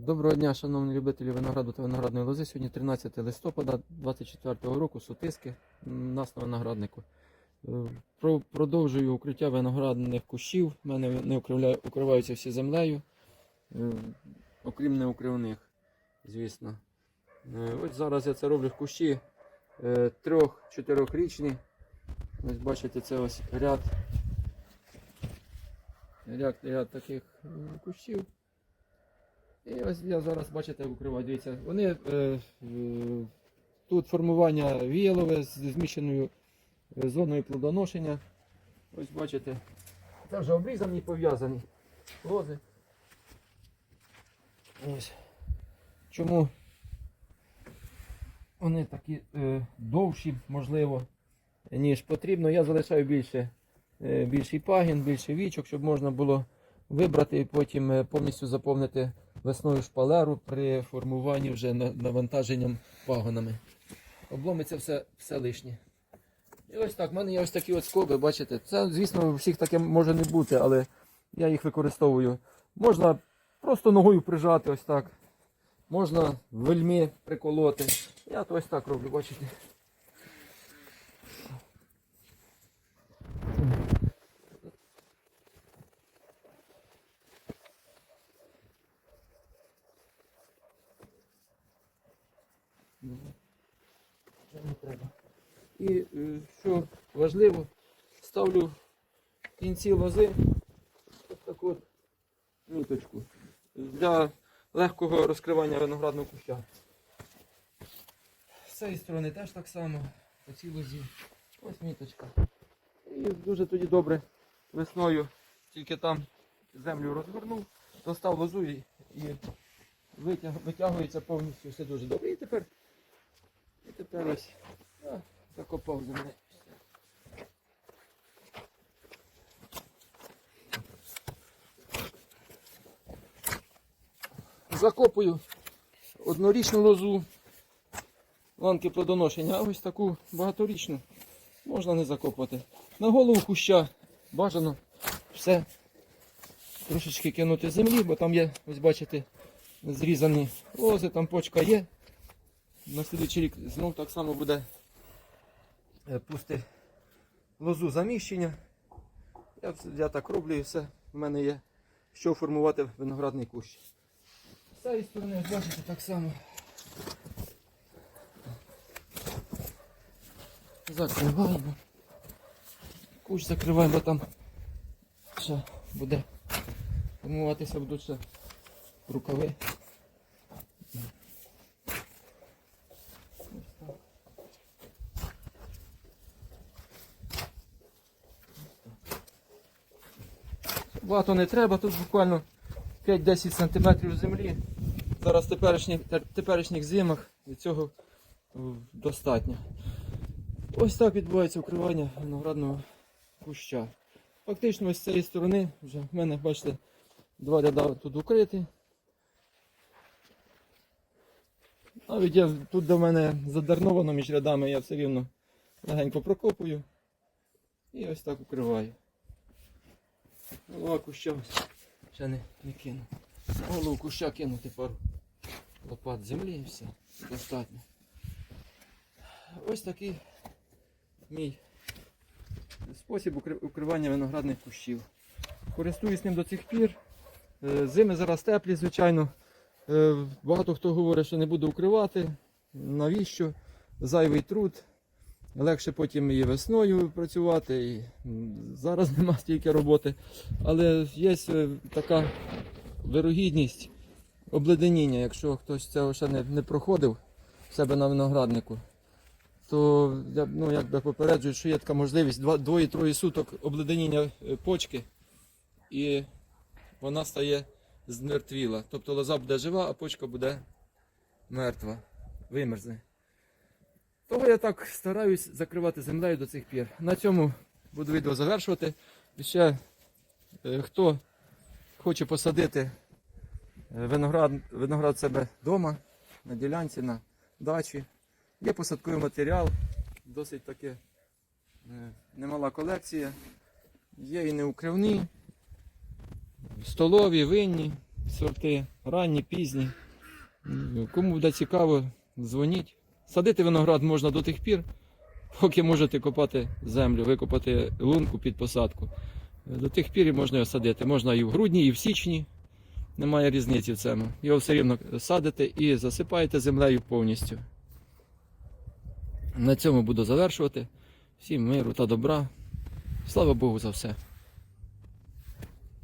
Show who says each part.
Speaker 1: Доброго дня, шановні любителі винограду та виноградної лози. Сьогодні 13 листопада 24 року, сутиски м, нас на винограднику. Е, про- Продовжую укриття виноградних кущів. У мене не укриваються всі землею, е, окрім неукривних, звісно. Е, Ось зараз я це роблю в кущі е, трьох-чотирьохрічні. Ось бачите, це ось ряд. Ряд, ряд таких кущів. І ось я зараз, бачите, укриваю. Дивіться, вони е, е, тут формування віялове з зміщеною е, зоною плодоношення. Ось бачите, це вже обрізані, пов'язані лози. Ось. Чому вони такі е, довші, можливо, ніж потрібно. Я залишаю більше, е, більший пагін, більше вічок, щоб можна було вибрати і потім е, повністю заповнити весною шпалеру при формуванні вже на- навантаженням пагонами. Обломиться все, все лишнє. І ось так, в мене є ось такі от скоби, бачите. Це, звісно, у всіх таке може не бути, але я їх використовую. Можна просто ногою прижати ось так. Можна вельми приколоти. Я то ось так роблю, бачите. Не треба. І е, що важливо, ставлю в кінці лози ось таку от міточку для легкого розкривання виноградного куща. З цієї сторони теж так само, по цій лозі. Ось міточка. І дуже тоді добре весною, тільки там землю розгорнув, достав лозу і, і витяг, витягується повністю все дуже добре. І тепер, тепер ось закопав землю. Закопую однорічну лозу, ланки плодоношення, а ось таку багаторічну можна не закопувати. На голову куща бажано все трошечки кинути землі, бо там є, ось бачите, зрізані лози, там почка є. На слідуючий рік знов так само буде е, пусти лозу заміщення. Я, я так роблю і все. У мене є що формувати виноградний кущ. З цієї сторони, бачите, так само. Закриваємо. Кущ закриваємо, бо там ще буде формуватися будуть ще рукави. Ось так. Багато не треба, тут буквально 5-10 см землі. Зараз в теперішніх, теперішніх зимах від цього е, достатньо. Ось так відбувається укривання виноградного куща. Фактично ось з цієї сторони вже в мене, бачите, два ряда тут укриті. Навіть я тут до мене задерновано між рядами, я все рівно легенько прокопую і ось так укриваю. Голова куща ще не, не кину. Голову куща кинути пару лопат землі і все. Достатньо. Ось такий мій спосіб укривання виноградних кущів. Користуюсь ним до цих пір. Е, Зими зараз теплі, звичайно. Е, Багато хто говорить, що не буду укривати. Навіщо? Зайвий труд. Легше потім і весною працювати. І зараз нема стільки роботи. Але є е, така вирогідність обледеніння, якщо хтось цього ще не, не проходив в себе на винограднику, то я ну, якби попереджую, що є така можливість двоє-троє суток обледеніння е, почки, і вона стає змертвіла. Тобто лоза буде жива, а почка буде мертва, вимерзне. Того я так стараюсь закривати землею до цих пір. На цьому буду відео завершувати. І ще е, хто хоче посадити е, виноград, виноград себе вдома, на ділянці, на дачі. Є посадковий матеріал, досить таки е, немала колекція. Є і неукривні, столові, винні, сорти, ранні, пізні. Кому буде цікаво, дзвоніть. Садити виноград можна до тих пір, поки можете копати землю, викопати лунку під посадку. До тих пір можна його садити. Можна і в грудні, і в січні. Немає різниці в цьому. Його все рівно садите і засипаєте землею повністю. На цьому буду завершувати. Всім миру та добра. Слава Богу за все.